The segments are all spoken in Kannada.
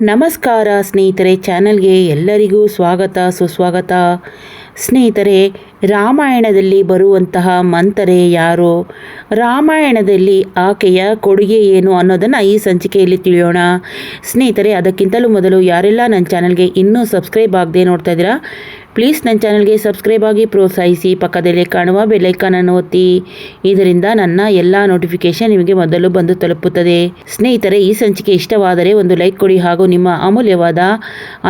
ನಮಸ್ಕಾರ ಸ್ನೇಹಿತರೆ ಚಾನಲ್ಗೆ ಎಲ್ಲರಿಗೂ ಸ್ವಾಗತ, ಸುಸ್ವಾಗತ. ಸ್ನೇಹಿತರೆ, ರಾಮಾಯಣದಲ್ಲಿ ಬರುವಂತಹ ಮಂತರೆ ಯಾರು? ರಾಮಾಯಣದಲ್ಲಿ ಆಕೆಯ ಕೊಡುಗೆ ಏನು ಅನ್ನೋದನ್ನು ಈ ಸಂಚಿಕೆಯಲ್ಲಿ ತಿಳಿಯೋಣ. ಸ್ನೇಹಿತರೆ, ಅದಕ್ಕಿಂತಲೂ ಮೊದಲು ಯಾರೆಲ್ಲ ನನ್ನ ಚಾನಲ್ಗೆ ಇನ್ನೂ ಸಬ್ಸ್ಕ್ರೈಬ್ ಆಗದೆ ನೋಡ್ತಾ ಇದ್ದೀರಾ ಪ್ಲೀಸ್ ನನ್ನ ಚಾನಲ್ಗೆ ಸಬ್ಸ್ಕ್ರೈಬ್ ಆಗಿ ಪ್ರೋತ್ಸಾಹಿಸಿ. ಪಕ್ಕದಲ್ಲಿ ಕಾಣುವ ಬೆಲೈಕಾನನ್ನು ಒತ್ತಿ. ಇದರಿಂದ ನನ್ನ ಎಲ್ಲ ನೋಟಿಫಿಕೇಶನ್ ನಿಮಗೆ ಮೊದಲು ಬಂದು ತಲುಪುತ್ತದೆ. ಸ್ನೇಹಿತರೆ, ಈ ಸಂಚಿಕೆ ಇಷ್ಟವಾದರೆ ಒಂದು ಲೈಕ್ ಕೊಡಿ ಹಾಗೂ ನಿಮ್ಮ ಅಮೂಲ್ಯವಾದ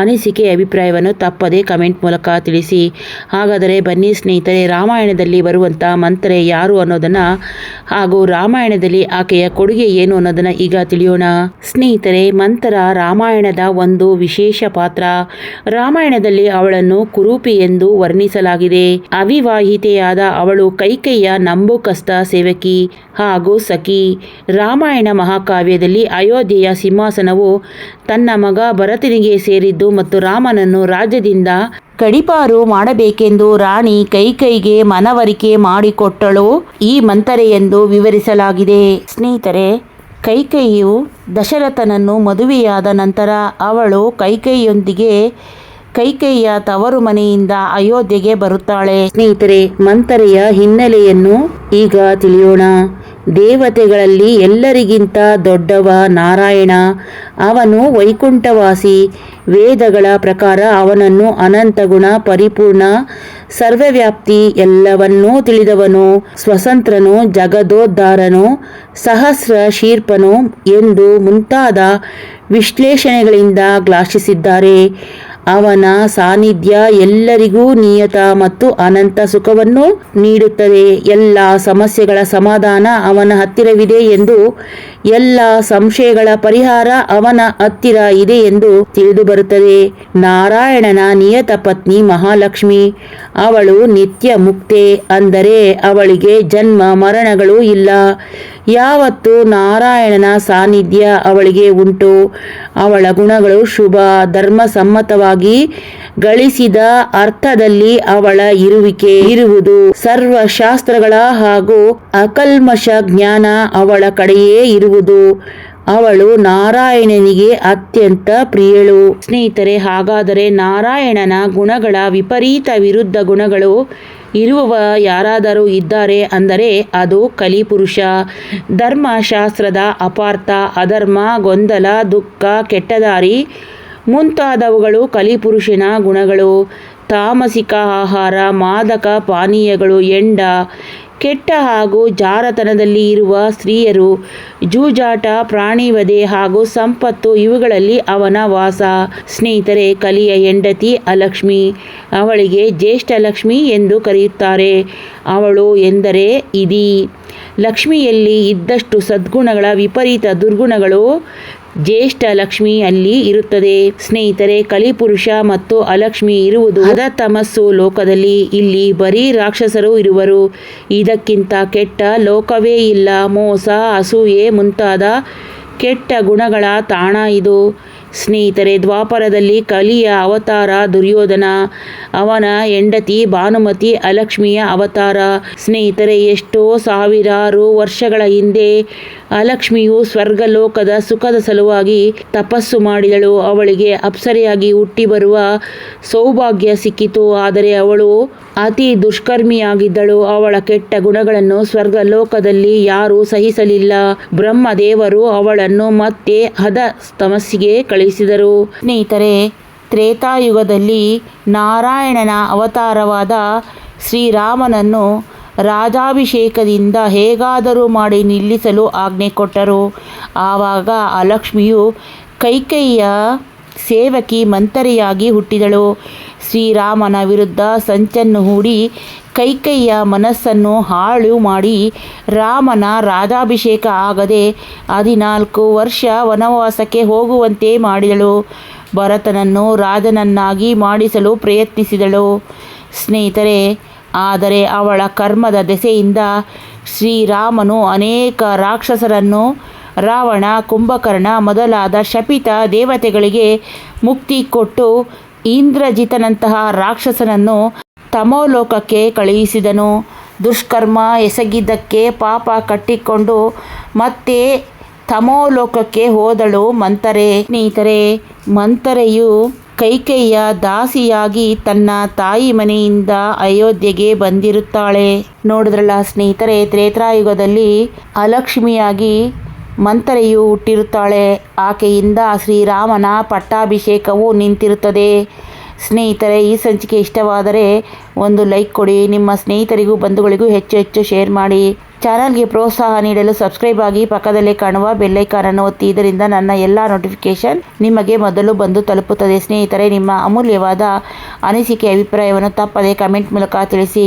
ಅನಿಸಿಕೆ ಅಭಿಪ್ರಾಯವನ್ನು ತಪ್ಪದೆ ಕಮೆಂಟ್ ಮೂಲಕ ತಿಳಿಸಿ. ಹಾಗಾದರೆ ಬನ್ನಿ ಸ್ನೇಹಿತರೆ, ರಾಮಾಯಣದಲ್ಲಿ ಬರುವಂಥ ಮಂತ್ರೆ ಯಾರು ಅನ್ನೋದನ್ನು ಹಾಗೂ ರಾಮಾಯಣದಲ್ಲಿ ಆಕೆಯ ಕೊಡುಗೆ ಏನು ಅನ್ನೋದನ್ನು ಈಗ ತಿಳಿಯೋಣ. ಸ್ನೇಹಿತರೆ, ಮಂತ್ರ ರಾಮಾಯಣದ ಒಂದು ವಿಶೇಷ ಪಾತ್ರ. ರಾಮಾಯಣದಲ್ಲಿ ಅವಳನ್ನು ಕುರೂಪಿ ಎಂದು ವರ್ಣಿಸಲಾಗಿದೆ. ಅವಿವಾಹಿತೆಯಾದ ಅವಳು ಕೈಕೈಯ ನಂಬುಕಸ್ತ ಸೇವಕಿ ಹಾಗೂ ಸಖಿ. ರಾಮಾಯಣ ಮಹಾಕಾವ್ಯದಲ್ಲಿ ಅಯೋಧ್ಯೆಯ ಸಿಂಹಾಸನವು ತನ್ನ ಮಗ ಭರತನಿಗೆ ಸೇರಿದ್ದು ಮತ್ತು ರಾಮನನ್ನು ರಾಜ್ಯದಿಂದ ಕಡಿಪಾರು ಮಾಡಬೇಕೆಂದು ರಾಣಿ ಕೈಕೈಗೆ ಮನವರಿಕೆ ಮಾಡಿಕೊಟ್ಟಳು ಈ ಮಂತರೆ ಎಂದು ವಿವರಿಸಲಾಗಿದೆ. ಸ್ನೇಹಿತರೆ, ಕೈಕೈಯು ದಶರಥನನ್ನು ಮದುವೆಯಾದ ನಂತರ ಅವಳು ಕೈಕೈಯೊಂದಿಗೆ ಕೈಕೈಯ ತವರು ಮನೆಯಿಂದ ಅಯೋಧ್ಯೆಗೆ ಬರುತ್ತಾಳೆ. ಸ್ನೇಹಿತರೆ ಮಂತರೆಯ ಹಿನ್ನೆಲೆಯನ್ನು ಈಗ ತಿಳಿಯೋಣ. ದೇವತೆಗಳಲ್ಲಿ ಎಲ್ಲರಿಗಿಂತ ದೊಡ್ಡವ ನಾರಾಯಣ. ಅವನು ವೈಕುಂಠವಾಸಿ. ವೇದಗಳ ಪ್ರಕಾರ ಅವನನ್ನು ಅನಂತ ಗುಣ, ಪರಿಪೂರ್ಣ, ಸರ್ವವ್ಯಾಪ್ತಿ ಎಲ್ಲವನ್ನೂ ತಿಳಿದವನು. ಸ್ವತಂತ್ರನು, ಜಗದೋದ್ಧಾರನು, ಸಹಸ್ರ ಶೀರ್ಪನು ಎಂದು ಮುಂತಾದ ವಿಶ್ಲೇಷಣೆಗಳಿಂದ ಗ್ಲಾಷಿಸಿದ್ದಾರೆ ಅವನ ಸಾನ್ನಿಧ್ಯ ಎಲ್ಲರಿಗೂ ನಿಯತ ಮತ್ತು ಅನಂತ ಸುಖವನ್ನು ನೀಡುತ್ತದೆ. ಎಲ್ಲ ಸಮಸ್ಯೆಗಳ ಸಮಾಧಾನ ಅವನ ಹತ್ತಿರವಿದೆ ಎಂದು, ಎಲ್ಲ ಸಂಶಯಗಳ ಪರಿಹಾರ ಅವನ ಹತ್ತಿರ ಇದೆ ಎಂದು ತಿಳಿದು ಬರುತ್ತದೆ ನಾರಾಯಣನ ನಿಯತ ಪತ್ನಿ ಮಹಾಲಕ್ಷ್ಮಿ, ಅವಳು ನಿತ್ಯ ಮುಕ್ತೆ ಅಂದರೆ ಅವಳಿಗೆ ಜನ್ಮ ಮರಣಗಳು ಇಲ್ಲ. ಯಾವತ್ತು ನಾರಾಯಣನ ಸಾನ್ನಿಧ್ಯ ಅವಳಿಗೆ ಉಂಟು? ಅವಳ ಗುಣಗಳು ಶುಭ ಧರ್ಮ ಸಮ್ಮತವಾಗಿ ಗಳಿಸಿದ ಅರ್ಥದಲ್ಲಿ ಅವಳ ಇರುವಿಕೆ ಇರುವುದು. ಸರ್ವಶಾಸ್ತ್ರಗಳ ಹಾಗೂ ಅಕಲ್ಮಶ ಜ್ಞಾನ ಅವಳ ಕಡೆಯೇ ಇರುವುದು. ಅವಳು ನಾರಾಯಣನಿಗೆ ಅತ್ಯಂತ ಪ್ರಿಯಳು. ಸ್ನೇಹಿತರೆ, ಹಾಗಾದರೆ ನಾರಾಯಣನ ಗುಣಗಳ ವಿಪರೀತ ವಿರುದ್ಧ ಗುಣಗಳು ಇರುವವ ಯಾರಾದರೂ ಇದ್ದಾರೆ ಅಂದರೆ ಅದು ಕಲಿಪುರುಷ. ಧರ್ಮಶಾಸ್ತ್ರದ ಅಪಾರ್ಥ, ಅಧರ್ಮ, ಗೊಂದಲ, ದುಃಖ, ಕೆಟ್ಟದಾರಿ ಮುಂತಾದವುಗಳು ಕಲಿಪುರುಷನ ಗುಣಗಳು. ತಾಮಸಿಕ ಆಹಾರ, ಮಾದಕ ಪಾನೀಯಗಳು, ಎಂಡ ಕೆಟ್ಟ ಹಾಗೂ ಜಾರತನದಲ್ಲಿ ಇರುವ ಸ್ತ್ರೀಯರು, ಜೂಜಾಟ, ಪ್ರಾಣಿವಧೆ ಹಾಗೂ ಸಂಪತ್ತು ಇವುಗಳಲ್ಲಿ ಅವನ ವಾಸ. ಸ್ನೇಹಿತರೆ, ಕಲಿಯ ಹೆಂಡತಿ ಅಲಕ್ಷ್ಮಿ. ಅವಳಿಗೆ ಜ್ಯೇಷ್ಠ ಲಕ್ಷ್ಮಿ ಎಂದು ಕರೆಯುತ್ತಾರೆ. ಅವಳು ಎಂದರೆ ಇದಿ. ಲಕ್ಷ್ಮಿಯಲ್ಲಿ ಇದ್ದಷ್ಟು ಸದ್ಗುಣಗಳ ವಿಪರೀತ ದುರ್ಗುಣಗಳು ಜ್ಯೇಷ್ಠ ಲಕ್ಷ್ಮಿ ಅಲ್ಲಿ ಇರುತ್ತದೆ. ಸ್ನೇಹಿತರೆ ಕಲಿಪುರುಷ ಮತ್ತು ಅಲಕ್ಷ್ಮಿ ಇರುವುದು ಅದ ತಮಸ್ಸು ಲೋಕದಲ್ಲಿ. ಇಲ್ಲಿ ಬರೀ ರಾಕ್ಷಸರು ಇರುವರು. ಇದಕ್ಕಿಂತ ಕೆಟ್ಟ ಲೋಕವೇ ಇಲ್ಲ. ಮೋಸ, ಅಸೂಯೆ ಮುಂತಾದ ಕೆಟ್ಟ ಗುಣಗಳ ತಾಣ ಇದು. ಸ್ನೇಹಿತರೆ, ದ್ವಾಪರದಲ್ಲಿ ಕಲಿಯ ಅವತಾರ ದುರ್ಯೋಧನ, ಅವನ ಹೆಂಡತಿ ಭಾನುಮತಿ ಅಲಕ್ಷ್ಮಿಯ ಅವತಾರ. ಸ್ನೇಹಿತರೆ, ಎಷ್ಟೋ ಸಾವಿರಾರು ವರ್ಷಗಳ ಹಿಂದೆ ಅಲಕ್ಷ್ಮಿಯು ಸ್ವರ್ಗಲೋಕದ ಸುಖದ ಸಲುವಾಗಿ ತಪಸ್ಸು ಮಾಡಿದಳು. ಅವಳಿಗೆ ಅಪ್ಸರೆಯಾಗಿ ಹುಟ್ಟಿ ಬರುವ ಸೌಭಾಗ್ಯ ಸಿಕ್ಕಿತು. ಆದರೆ ಅವಳು ಅತಿ ದುಷ್ಕರ್ಮಿಯಾಗಿದ್ದಳು. ಅವಳ ಕೆಟ್ಟ ಗುಣಗಳನ್ನು ಸ್ವರ್ಗಲೋಕದಲ್ಲಿ ಯಾರೂ ಸಹಿಸಲಿಲ್ಲ. ಬ್ರಹ್ಮದೇವರು ಅವಳನ್ನು ಮತ್ತೆ ಹದ ತಮಸ್ಸಿಗೆ ಕಳಿಸಿದರು ಸ್ನೇಹಿತರೆ, ತ್ರೇತಾಯುಗದಲ್ಲಿ ನಾರಾಯಣನ ಅವತಾರವಾದ ಶ್ರೀರಾಮನನ್ನು ರಾಜಾಭಿಷೇಕದಿಂದ ಹೇಗಾದರೂ ಮಾಡಿ ನಿಲ್ಲಿಸಲು ಆಜ್ಞೆ ಕೊಟ್ಟರು. ಆವಾಗ ಅಲಕ್ಷ್ಮಿಯು ಕೈಕೈಯ ಸೇವಕಿ ಮಂತರಿಯಾಗಿ ಹುಟ್ಟಿದಳು. ಶ್ರೀರಾಮನ ವಿರುದ್ಧ ಸಂಚನ್ನು ಹೂಡಿ ಕೈಕೈಯ ಮನಸ್ಸನ್ನು ಹಾಳು ಮಾಡಿ ರಾಮನ ರಾಜಾಭಿಷೇಕ ಆಗದೆ ಹದಿನಾಲ್ಕು ವರ್ಷ ವನವಾಸಕ್ಕೆ ಹೋಗುವಂತೆ ಮಾಡಿದಳು. ಭರತನನ್ನು ರಾಜನನ್ನಾಗಿ ಮಾಡಿಸಲು ಪ್ರಯತ್ನಿಸಿದಳು. ಸ್ನೇಹಿತರೆ, ಆದರೆ ಅವಳ ಕರ್ಮದ ದೆಸೆಯಿಂದ ಶ್ರೀರಾಮನು ಅನೇಕ ರಾಕ್ಷಸರನ್ನು, ರಾವಣ, ಕುಂಭಕರ್ಣ ಮೊದಲಾದ ಶಪಿತ ದೇವತೆಗಳಿಗೆ ಮುಕ್ತಿ ಕೊಟ್ಟು ಇಂದ್ರಜಿತನಂತಹ ರಾಕ್ಷಸನನ್ನು ತಮೋಲೋಕಕ್ಕೆ ಕಳುಹಿಸಿದನು. ದುಷ್ಕರ್ಮ ಎಸಗಿದ್ದಕ್ಕೆ ಪಾಪ ಕಟ್ಟಿಕೊಂಡು ಮತ್ತೆ ತಮೋಲೋಕಕ್ಕೆ ಹೋದಳು ಮಂತರೆ. ಸ್ನೇಹಿತರೆ, ಮಂತರೆಯು ಕೈಕೇಯ ದಾಸಿಯಾಗಿ ತನ್ನ ತಾಯಿ ಮನೆಯಿಂದ ಅಯೋಧ್ಯೆಗೆ ಬಂದಿರುತ್ತಾಳೆ. ನೋಡಿದ್ರಲ್ಲ ಸ್ನೇಹಿತರೆ, ತ್ರೇತಾಯುಗದಲ್ಲಿ ಅಲಕ್ಷ್ಮಿಯಾಗಿ ಮಂತರೆಯು ಹುಟ್ಟಿರುತ್ತಾಳೆ. ಆಕೆಯಿಂದ ಶ್ರೀರಾಮನ ಪಟ್ಟಾಭಿಷೇಕವು ನಿಂತಿರುತ್ತದೆ. ಸ್ನೇಹಿತರೆ, ಈ ಸಂಚಿಕೆ ಇಷ್ಟವಾದರೆ ಒಂದು ಲೈಕ್ ಕೊಡಿ. ನಿಮ್ಮ ಸ್ನೇಹಿತರಿಗೂ, ಬಂಧುಗಳಿಗೂ ಹೆಚ್ಚು ಹೆಚ್ಚು ಶೇರ್ ಮಾಡಿ. ಚಾನಲ್ಗೆ ಪ್ರೋತ್ಸಾಹ ನೀಡಲು ಸಬ್ಸ್ಕ್ರೈಬ್ ಆಗಿ ಪಕ್ಕದಲ್ಲೇ ಕಾಣುವ ಬೆಲ್ಲೈಕಾನನ್ನು ಒತ್ತಿ, ಇದರಿಂದ ನನ್ನ ಎಲ್ಲ ನೋಟಿಫಿಕೇಶನ್ ನಿಮಗೆ ಮೊದಲು ಬಂದು ತಲುಪುತ್ತದೆ. ಸ್ನೇಹಿತರೆ, ನಿಮ್ಮ ಅಮೂಲ್ಯವಾದ ಅನಿಸಿಕೆ, ಅಭಿಪ್ರಾಯವನ್ನು ತಪ್ಪದೆ ಕಮೆಂಟ್ ಮೂಲಕ ತಿಳಿಸಿ.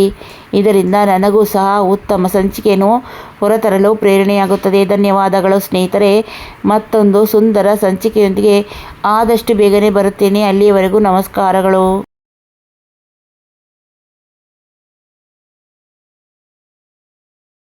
ಇದರಿಂದ ನನಗೂ ಸಹ ಉತ್ತಮ ಸಂಚಿಕೆಯನ್ನು ಹೊರತರಲು ಪ್ರೇರಣೆಯಾಗುತ್ತದೆ. ಧನ್ಯವಾದಗಳು ಸ್ನೇಹಿತರೆ. ಮತ್ತೊಂದು ಸುಂದರ ಸಂಚಿಕೆಯೊಂದಿಗೆ ಆದಷ್ಟು ಬೇಗನೆ ಬರುತ್ತೇನೆ. ಅಲ್ಲಿಯವರೆಗೂ ನಮಸ್ಕಾರಗಳು.